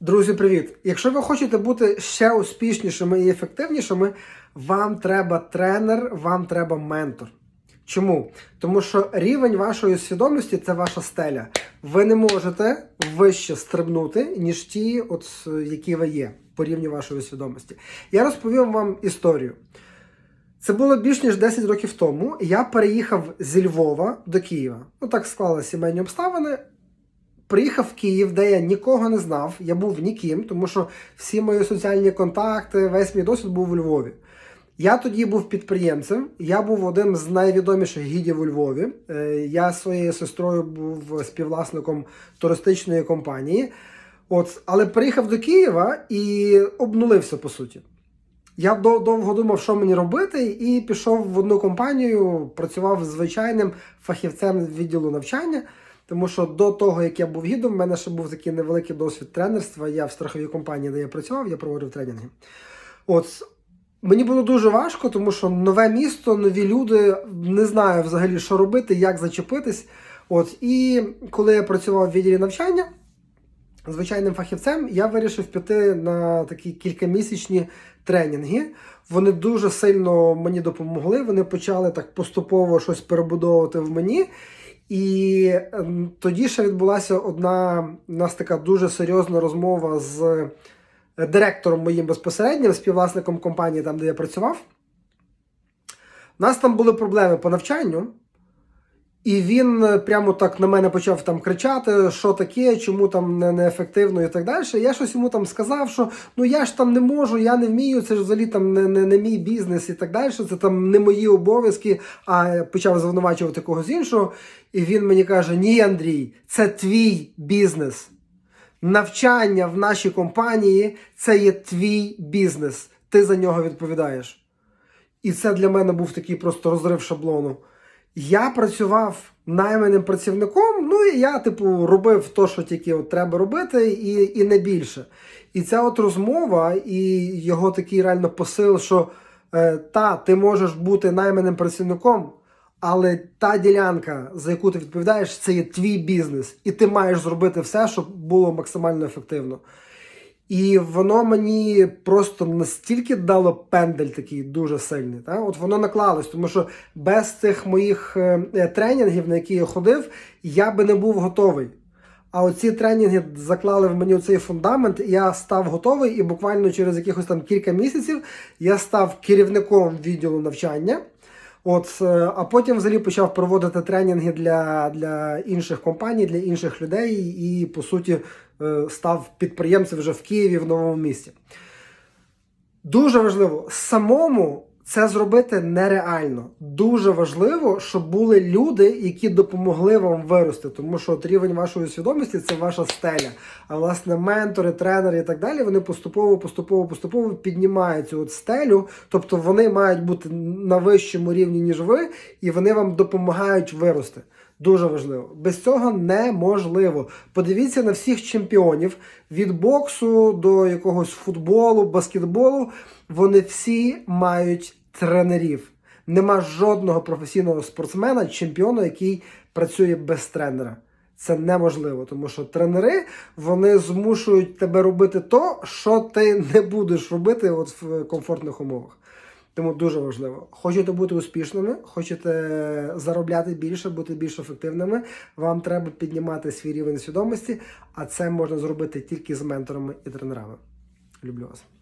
Друзі, привіт! Якщо ви хочете бути ще успішнішими і ефективнішими, вам треба тренер, вам треба ментор. Чому? Тому що рівень вашої свідомості це ваша стеля. Ви не можете вище стрибнути, ніж ті, от, які ви є по рівню вашої свідомості. Я розповім вам історію. Це було більш ніж 10 років тому. Я переїхав зі Львова до Києва. Ну так склалися сімейні обставини. Приїхав в Київ, де я нікого не знав, я був ніким, тому що всі мої соціальні контакти, весь мій досвід був у Львові. Я тоді був підприємцем, я був одним з найвідоміших гідів у Львові. Е, Я своєю сестрою був співвласником туристичної компанії. От, але приїхав до Києва і обнулився по суті. Я довго думав, що мені робити, і пішов в одну компанію, працював звичайним фахівцем відділу навчання. Тому що до того, як я був гідом, в мене ще був такий невеликий досвід тренерства. Я в страховій компанії, де я працював, я проводив тренінги. От мені було дуже важко, тому що нове місто, нові люди, не знаю взагалі, що робити, як зачепитись. От і коли я працював в відділі навчання звичайним фахівцем, я вирішив піти на такі кількамісячні тренінги. Вони дуже сильно мені допомогли. Вони почали так поступово щось перебудовувати в мені. І ем, тоді ще відбулася одна у нас така дуже серйозна розмова з директором моїм безпосереднім, співвласником компанії, там, де я працював. У нас там були проблеми по навчанню. І він е, прямо так на мене почав там кричати, що таке, чому там не, неефективно і так далі. Я щось йому там сказав, що ну я ж там не можу, я не вмію, це ж взагалі там не, не, не мій бізнес і так далі. Це там не мої обов'язки. А почав звинувачувати когось іншого. І він мені каже: Ні, Андрій, це твій бізнес. Навчання в нашій компанії це є твій бізнес. Ти за нього відповідаєш. І це для мене був такий просто розрив шаблону. Я працював найманим працівником, ну і я, типу, робив то, що тільки от треба робити, і, і не більше. І ця от розмова, і його такий реально посил, що е, та, ти можеш бути найманим працівником, але та ділянка, за яку ти відповідаєш, це є твій бізнес, і ти маєш зробити все, щоб було максимально ефективно. І воно мені просто настільки дало пендель такий дуже сильний. Та? От воно наклалось, тому що без цих моїх е, е, тренінгів, на які я ходив, я би не був готовий. А оці тренінги заклали в мені цей фундамент, і я став готовий, і буквально через якихось там кілька місяців я став керівником відділу навчання. От, е, а потім взагалі почав проводити тренінги для, для інших компаній, для інших людей, і по суті е, став підприємцем вже в Києві в новому місті. Дуже важливо самому це зробити нереально. Дуже важливо, щоб були люди, які допомогли вам вирости, тому що от рівень вашої свідомості це ваша стеля. А власне ментори, тренери і так далі, вони поступово, поступово, поступово піднімають цю от стелю, тобто вони мають бути на вищому рівні, ніж ви, і вони вам допомагають вирости. Дуже важливо. Без цього неможливо. Подивіться на всіх чемпіонів від боксу до якогось футболу, баскетболу. Вони всі мають тренерів. Нема жодного професійного спортсмена, чемпіона, який працює без тренера. Це неможливо, тому що тренери вони змушують тебе робити то, що ти не будеш робити от в комфортних умовах. Тому дуже важливо. Хочете бути успішними, хочете заробляти більше, бути більш ефективними. Вам треба піднімати свій рівень свідомості, а це можна зробити тільки з менторами і тренерами. Люблю вас.